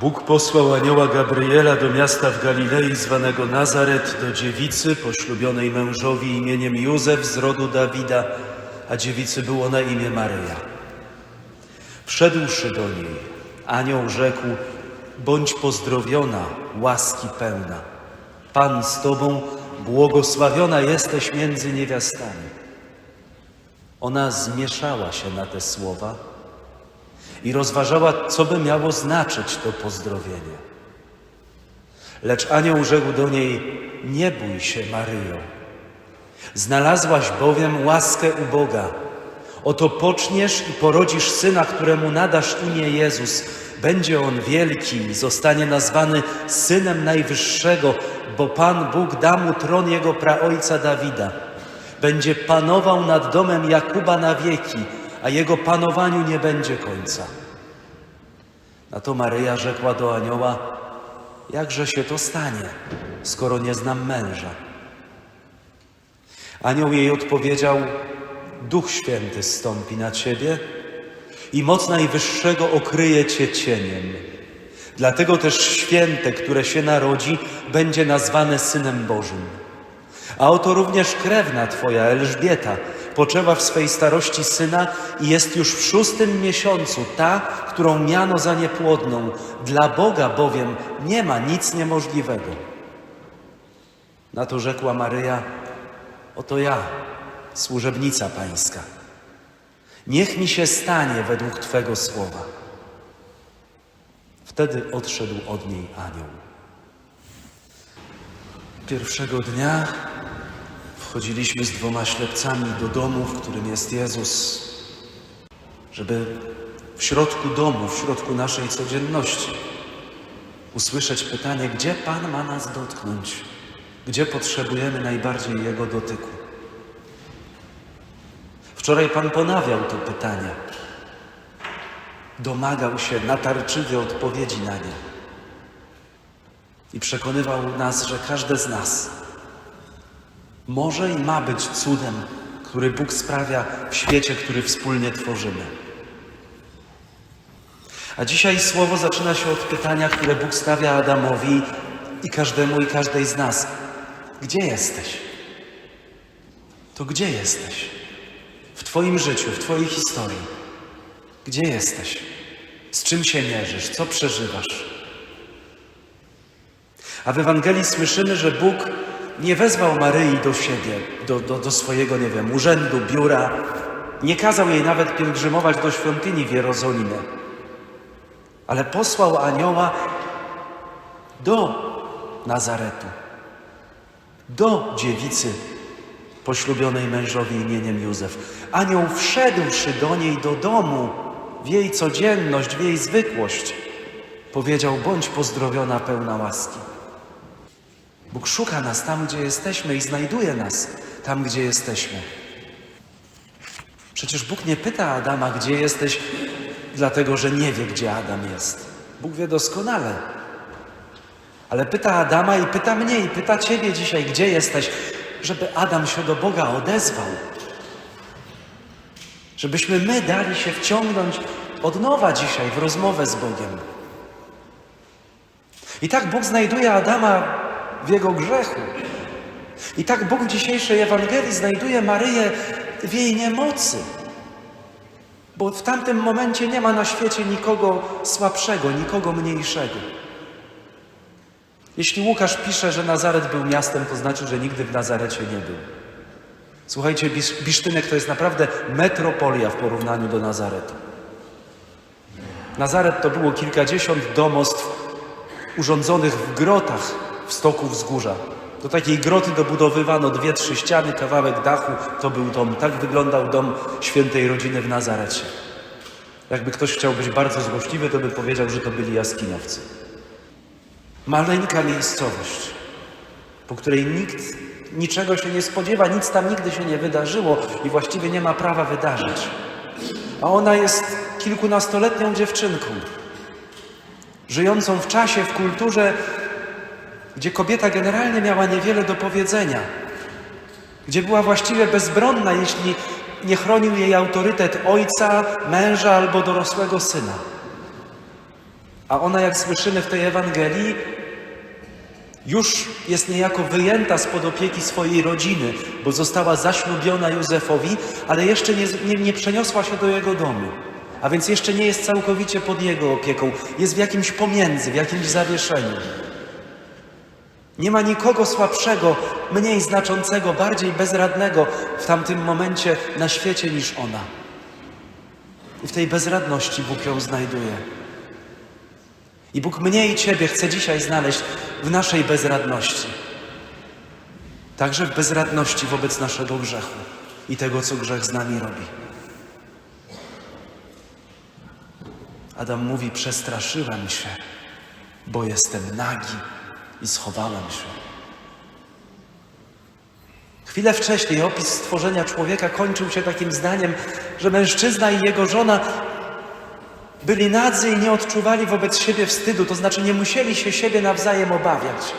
Bóg posłał anioła Gabriela do miasta w Galilei zwanego Nazaret do dziewicy poślubionej mężowi imieniem Józef z rodu Dawida, a dziewicy było na imię Maryja. Wszedłszy do niej, anioł rzekł: Bądź pozdrowiona, łaski pełna. Pan z tobą, błogosławiona jesteś między niewiastami. Ona zmieszała się na te słowa i rozważała, co by miało znaczyć to pozdrowienie. Lecz anioł rzekł do niej: Nie bój się, Maryjo. Znalazłaś bowiem łaskę u Boga. Oto poczniesz i porodzisz syna, któremu nadasz imię Jezus. Będzie on wielki zostanie nazwany synem Najwyższego, bo Pan Bóg da mu tron jego praojca Dawida. Będzie panował nad domem Jakuba na wieki, a jego panowaniu nie będzie końca. Na to Maryja rzekła do anioła: Jakże się to stanie, skoro nie znam męża? Anioł jej odpowiedział: Duch Święty stąpi na ciebie i moc Najwyższego okryje cię cieniem. Dlatego też święte, które się narodzi, będzie nazwane Synem Bożym. A oto również krewna twoja, Elżbieta, poczęła w swej starości syna i jest już w szóstym miesiącu ta, którą miano za niepłodną. Dla Boga bowiem nie ma nic niemożliwego. Na to rzekła Maryja, oto ja, służebnica pańska. Niech mi się stanie według Twego słowa. Wtedy odszedł od niej anioł. Pierwszego dnia wchodziliśmy z dwoma ślepcami do domu, w którym jest Jezus, żeby w środku domu, w środku naszej codzienności usłyszeć pytanie, gdzie Pan ma nas dotknąć, gdzie potrzebujemy najbardziej Jego dotyku. Wczoraj Pan ponawiał to pytanie. Domagał się natarczywie odpowiedzi na nie. I przekonywał nas, że każde z nas może i ma być cudem, który Bóg sprawia w świecie, który wspólnie tworzymy. A dzisiaj słowo zaczyna się od pytania, które Bóg stawia Adamowi i każdemu i każdej z nas. Gdzie jesteś? To gdzie jesteś? W Twoim życiu, w Twojej historii. Gdzie jesteś? Z czym się mierzysz? Co przeżywasz? A w Ewangelii słyszymy, że Bóg nie wezwał Maryi do siebie, do, do, do swojego, nie wiem, urzędu, biura. Nie kazał jej nawet pielgrzymować do świątyni w Jerozolimie. Ale posłał anioła do Nazaretu, do dziewicy poślubionej mężowi imieniem Józef. Anioł wszedłszy do niej do domu, w jej codzienność, w jej zwykłość, powiedział: Bądź pozdrowiona, pełna łaski. Bóg szuka nas tam, gdzie jesteśmy i znajduje nas tam, gdzie jesteśmy. Przecież Bóg nie pyta Adama, gdzie jesteś, dlatego że nie wie, gdzie Adam jest. Bóg wie doskonale. Ale pyta Adama i pyta mnie i pyta Ciebie dzisiaj, gdzie jesteś, żeby Adam się do Boga odezwał. Żebyśmy my dali się wciągnąć od nowa dzisiaj w rozmowę z Bogiem. I tak Bóg znajduje Adama w jego grzechu. I tak Bóg w dzisiejszej Ewangelii znajduje Maryję w jej niemocy. Bo w tamtym momencie nie ma na świecie nikogo słabszego, nikogo mniejszego. Jeśli Łukasz pisze, że Nazaret był miastem, to znaczy, że nigdy w Nazarecie nie był. Słuchajcie, Bisz- Bisztynek to jest naprawdę metropolia w porównaniu do Nazaretu. Nazaret to było kilkadziesiąt domostw urządzonych w grotach w stoku wzgórza. Do takiej groty dobudowywano dwie, trzy ściany, kawałek dachu, to był dom. Tak wyglądał dom świętej rodziny w Nazarecie. Jakby ktoś chciał być bardzo złośliwy, to by powiedział, że to byli jaskiniowcy. Maleńka miejscowość, po której nikt niczego się nie spodziewa, nic tam nigdy się nie wydarzyło i właściwie nie ma prawa wydarzyć. A ona jest kilkunastoletnią dziewczynką, żyjącą w czasie, w kulturze, gdzie kobieta generalnie miała niewiele do powiedzenia, gdzie była właściwie bezbronna, jeśli nie chronił jej autorytet ojca, męża albo dorosłego syna. A ona, jak słyszymy w tej Ewangelii, już jest niejako wyjęta spod opieki swojej rodziny, bo została zaślubiona Józefowi, ale jeszcze nie, nie, nie przeniosła się do jego domu. A więc jeszcze nie jest całkowicie pod jego opieką. Jest w jakimś pomiędzy, w jakimś zawieszeniu. Nie ma nikogo słabszego, mniej znaczącego, bardziej bezradnego w tamtym momencie na świecie niż ona. I w tej bezradności Bóg ją znajduje. I Bóg mnie i Ciebie chce dzisiaj znaleźć w naszej bezradności. Także w bezradności wobec naszego grzechu i tego, co grzech z nami robi. Adam mówi: Przestraszyłem się, bo jestem nagi i schowałem się. Chwilę wcześniej opis stworzenia człowieka kończył się takim zdaniem, że mężczyzna i jego żona byli nadzy i nie odczuwali wobec siebie wstydu, to znaczy nie musieli się siebie nawzajem obawiać.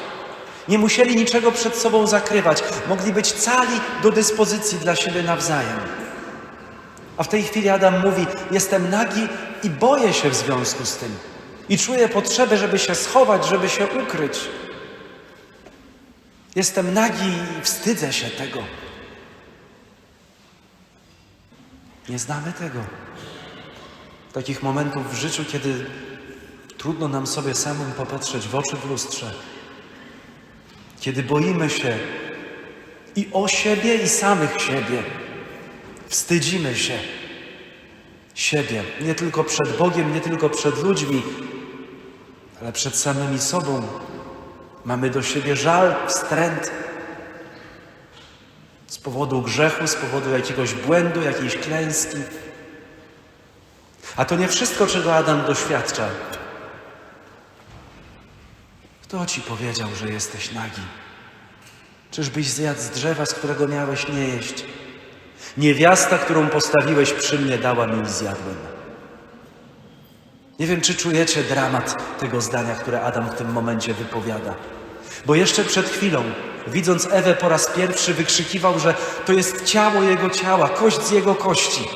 Nie musieli niczego przed sobą zakrywać, mogli być cali do dyspozycji dla siebie nawzajem. A w tej chwili Adam mówi: Jestem nagi i boję się w związku z tym. I czuję potrzebę, żeby się schować, żeby się ukryć. Jestem nagi i wstydzę się tego. Nie znamy tego. Takich momentów w życiu, kiedy trudno nam sobie samym popatrzeć w oczy w lustrze. Kiedy boimy się i o siebie, i samych siebie. Wstydzimy się siebie, nie tylko przed Bogiem, nie tylko przed ludźmi, ale przed samymi sobą. Mamy do siebie żal, wstręt z powodu grzechu, z powodu jakiegoś błędu, jakiejś klęski. A to nie wszystko, czego Adam doświadcza. Kto ci powiedział, że jesteś nagi? Czyżbyś zjadł z drzewa, z którego miałeś nie jeść? Niewiasta, którą postawiłeś przy mnie, dała mi i zjadłem. Nie wiem, czy czujecie dramat tego zdania, które Adam w tym momencie wypowiada. Bo jeszcze przed chwilą, widząc Ewę po raz pierwszy, wykrzykiwał, że to jest ciało jego ciała, kość z jego kości.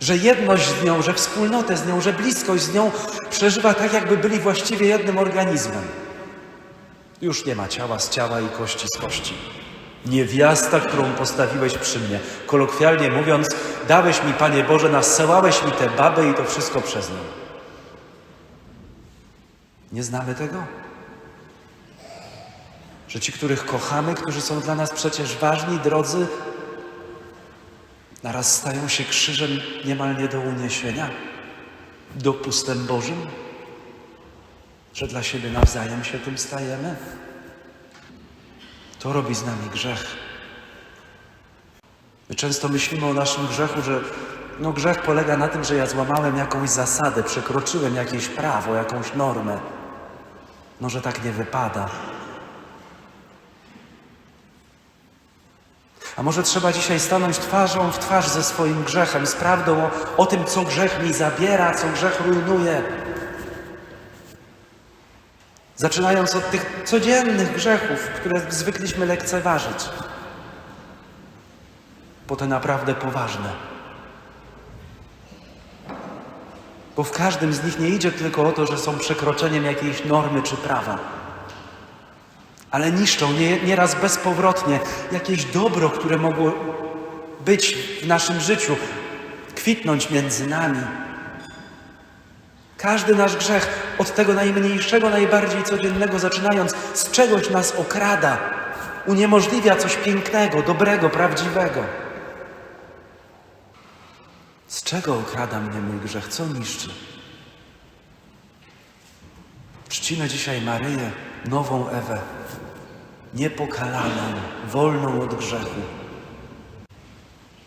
Że jedność z nią, że wspólnotę z nią, że bliskość z nią przeżywa tak, jakby byli właściwie jednym organizmem. Już nie ma ciała z ciała i kości z kości. Niewiasta, którą postawiłeś przy mnie. Kolokwialnie mówiąc, dałeś mi, Panie Boże, nasyłałeś mi tę babę i to wszystko przez nią. Nie znamy tego? Że ci, których kochamy, którzy są dla nas przecież ważni, drodzy, naraz stają się krzyżem niemal nie do uniesienia, dopustem Bożym? Że dla siebie nawzajem się tym stajemy? To robi z nami grzech. My często myślimy o naszym grzechu, że no grzech polega na tym, że ja złamałem jakąś zasadę, przekroczyłem jakieś prawo, jakąś normę. No, że tak nie wypada. A może trzeba dzisiaj stanąć twarzą w twarz ze swoim grzechem, z prawdą o, o tym, co grzech mi zabiera, co grzech rujnuje. Zaczynając od tych codziennych grzechów, które zwykliśmy lekceważyć, po te naprawdę poważne. Bo w każdym z nich nie idzie tylko o to, że są przekroczeniem jakiejś normy czy prawa, ale niszczą nie, nieraz bezpowrotnie jakieś dobro, które mogło być w naszym życiu, kwitnąć między nami. Każdy nasz grzech, od tego najmniejszego, najbardziej codziennego zaczynając, z czegoś nas okrada, uniemożliwia coś pięknego, dobrego, prawdziwego. Z czego okrada mnie mój grzech? Co niszczy? Czcimy dzisiaj Maryję, nową Ewę, niepokalaną, wolną od grzechu.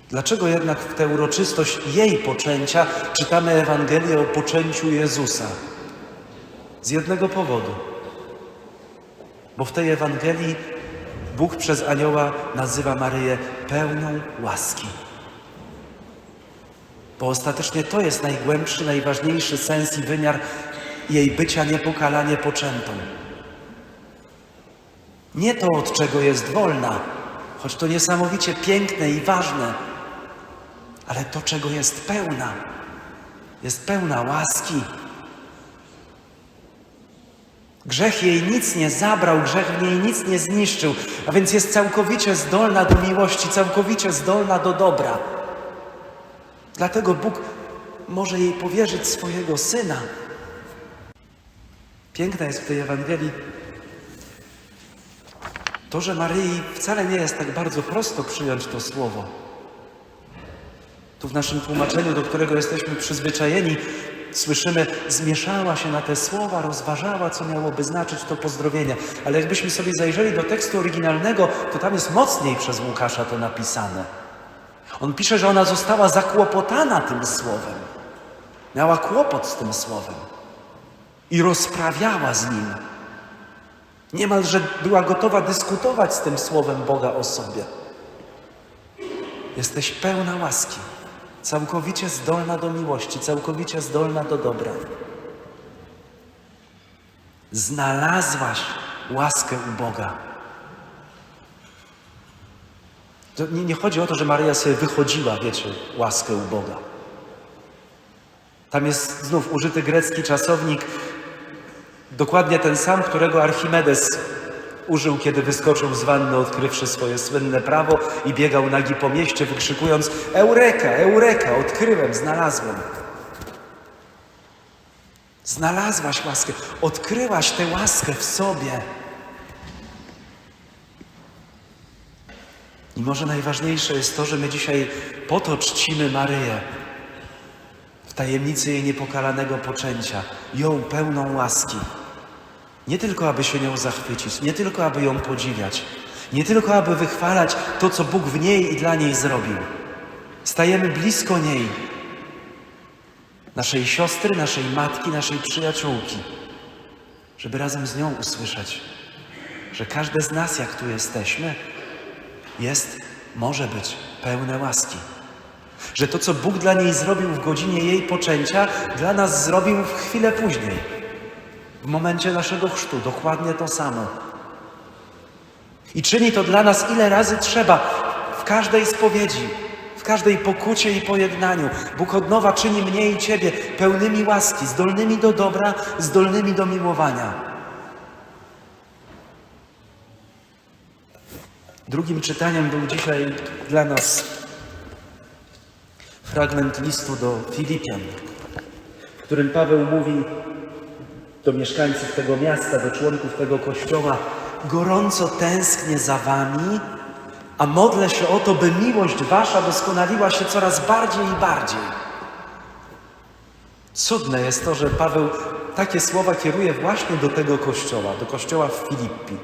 Dlaczego jednak w tę uroczystość jej poczęcia czytamy Ewangelię o poczęciu Jezusa? Z jednego powodu. Bo w tej Ewangelii Bóg przez anioła nazywa Maryję pełną łaski. Bo ostatecznie to jest najgłębszy, najważniejszy sens i wymiar jej bycia niepokalanie poczętą. Nie to, od czego jest wolna, choć to niesamowicie piękne i ważne, ale to, czego jest pełna. Jest pełna łaski, Grzech jej nic nie zabrał, grzech w niej nic nie zniszczył, a więc jest całkowicie zdolna do miłości, całkowicie zdolna do dobra. Dlatego Bóg może jej powierzyć swojego syna. Piękne jest w tej Ewangelii to, że Maryi wcale nie jest tak bardzo prosto przyjąć to słowo. Tu w naszym tłumaczeniu, do którego jesteśmy przyzwyczajeni, słyszymy, zmieszała się na te słowa, rozważała, co miałoby znaczyć to pozdrowienie. Ale jakbyśmy sobie zajrzeli do tekstu oryginalnego, to tam jest mocniej przez Łukasza to napisane. On pisze, że ona została zakłopotana tym słowem. Miała kłopot z tym słowem i rozprawiała z nim. Niemalże była gotowa dyskutować z tym słowem Boga o sobie. Jesteś pełna łaski, całkowicie zdolna do miłości, całkowicie zdolna do dobra. Znalazłaś łaskę u Boga. Nie, nie chodzi o to, że Maryja sobie wychodziła, wiecie, łaskę u Boga. Tam jest znów użyty grecki czasownik, dokładnie ten sam, którego Archimedes użył, kiedy wyskoczył z wanny, odkrywszy swoje słynne prawo i biegał nagi po mieście, wykrzykując Eureka, Eureka, odkryłem, znalazłem. Znalazłaś łaskę, odkryłaś tę łaskę w sobie. I może najważniejsze jest to, że my dzisiaj po to czcimy Maryję, w tajemnicy jej niepokalanego poczęcia, ją pełną łaski. Nie tylko, aby się nią zachwycić, nie tylko, aby ją podziwiać, nie tylko, aby wychwalać to, co Bóg w niej i dla niej zrobił. Stajemy blisko niej, naszej siostry, naszej matki, naszej przyjaciółki, żeby razem z nią usłyszeć, że każde z nas, jak tu jesteśmy, jest, może być pełne łaski. Że to, co Bóg dla niej zrobił w godzinie jej poczęcia, dla nas zrobił w chwilę później. W momencie naszego chrztu dokładnie to samo. I czyni to dla nas ile razy trzeba, w każdej spowiedzi, w każdej pokucie i pojednaniu. Bóg od nowa czyni mnie i Ciebie pełnymi łaski, zdolnymi do dobra, zdolnymi do miłowania. Drugim czytaniem był dzisiaj dla nas fragment listu do Filipian, w którym Paweł mówi do mieszkańców tego miasta, do członków tego kościoła: Gorąco tęsknię za Wami, a modlę się o to, by miłość Wasza doskonaliła się coraz bardziej i bardziej. Cudne jest to, że Paweł takie słowa kieruje właśnie do tego kościoła, do kościoła w Filippi.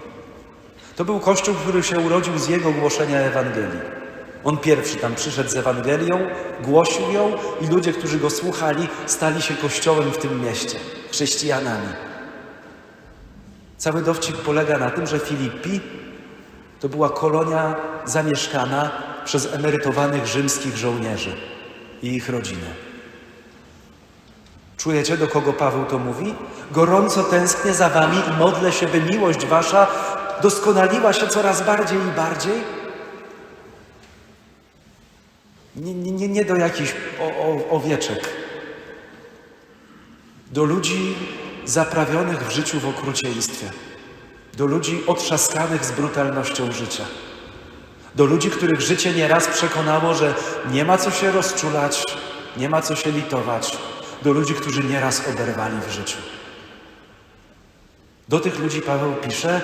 To był kościół, który się urodził z jego głoszenia Ewangelii. On pierwszy tam przyszedł z Ewangelią, głosił ją i ludzie, którzy go słuchali, stali się kościołem w tym mieście, chrześcijanami. Cały dowcip polega na tym, że Filippi to była kolonia zamieszkana przez emerytowanych rzymskich żołnierzy i ich rodziny. Czujecie, do kogo Paweł to mówi? Gorąco tęsknię za wami i modlę się, by miłość wasza doskonaliła się coraz bardziej i bardziej? Nie, nie, nie do jakichś o, o, owieczek. Do ludzi zaprawionych w życiu w okrucieństwie. Do ludzi otrzaskanych z brutalnością życia. Do ludzi, których życie nieraz przekonało, że nie ma co się rozczulać, nie ma co się litować. Do ludzi, którzy nieraz oberwali w życiu. Do tych ludzi Paweł pisze,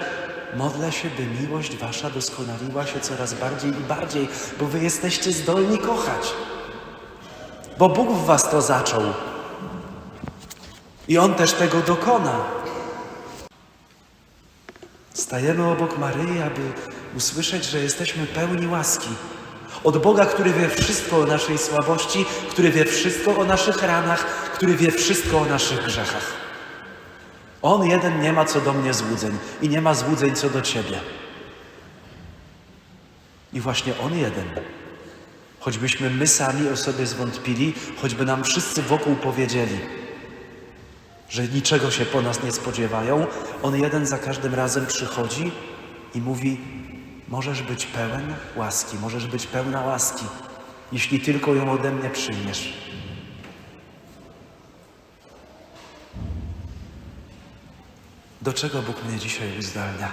Modlę się, by miłość wasza doskonaliła się coraz bardziej i bardziej, bo wy jesteście zdolni kochać. Bo Bóg w was to zaczął. I On też tego dokona. Stajemy obok Maryi, aby usłyszeć, że jesteśmy pełni łaski. Od Boga, który wie wszystko o naszej słabości, który wie wszystko o naszych ranach, który wie wszystko o naszych grzechach. On jeden nie ma co do mnie złudzeń i nie ma złudzeń co do ciebie. I właśnie On jeden, choćbyśmy my sami o sobie zwątpili, choćby nam wszyscy wokół powiedzieli, że niczego się po nas nie spodziewają, On jeden za każdym razem przychodzi i mówi: Możesz być pełen łaski, możesz być pełna łaski, jeśli tylko ją ode mnie przyjmiesz. Do czego Bóg mnie dzisiaj uzdalnia?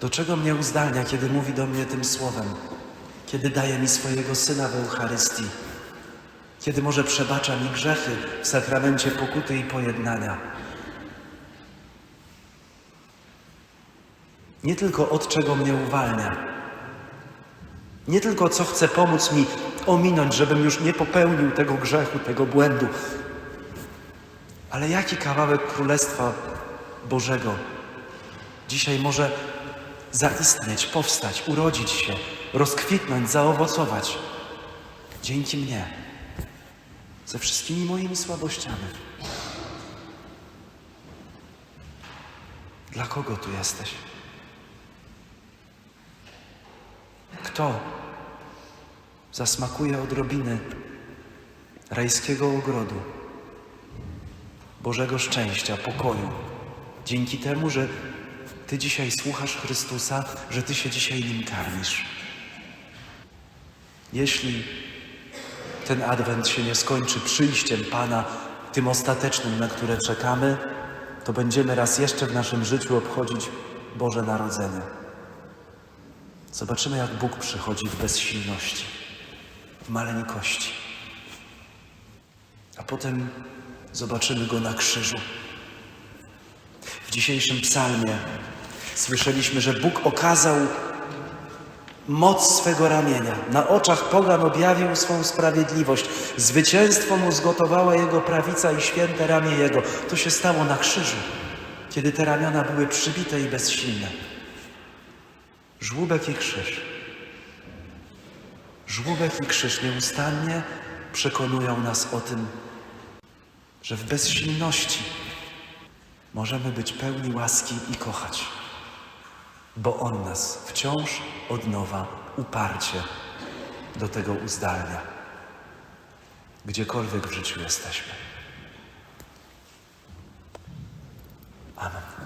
Do czego mnie uzdalnia, kiedy mówi do mnie tym słowem? Kiedy daje mi swojego Syna w Eucharystii? Kiedy może przebacza mi grzechy w sakramencie pokuty i pojednania? Nie tylko od czego mnie uwalnia, nie tylko co chce pomóc mi ominąć, żebym już nie popełnił tego grzechu, tego błędu, ale jaki kawałek Królestwa Bożego dzisiaj może zaistnieć, powstać, urodzić się, rozkwitnąć, zaowocować dzięki mnie, ze wszystkimi moimi słabościami. Dla kogo tu jesteś? Kto zasmakuje odrobiny rajskiego ogrodu, Bożego szczęścia, pokoju, dzięki temu, że Ty dzisiaj słuchasz Chrystusa, że Ty się dzisiaj nim karmisz. Jeśli ten adwent się nie skończy przyjściem Pana, tym ostatecznym, na które czekamy, to będziemy raz jeszcze w naszym życiu obchodzić Boże Narodzenie. Zobaczymy, jak Bóg przychodzi w bezsilności, w maleńkości. A potem zobaczymy Go na krzyżu. W dzisiejszym psalmie słyszeliśmy, że Bóg okazał moc swego ramienia. Na oczach pogan objawił swą sprawiedliwość. Zwycięstwo mu zgotowała jego prawica i święte ramię jego. To się stało na krzyżu, kiedy te ramiona były przybite i bezsilne. Żłóbek i krzyż. Żłóbek i krzyż nieustannie przekonują nas o tym, że w bezsilności możemy być pełni łaski i kochać, bo On nas wciąż od nowa uparcie do tego uzdalnia, gdziekolwiek w życiu jesteśmy. Amen.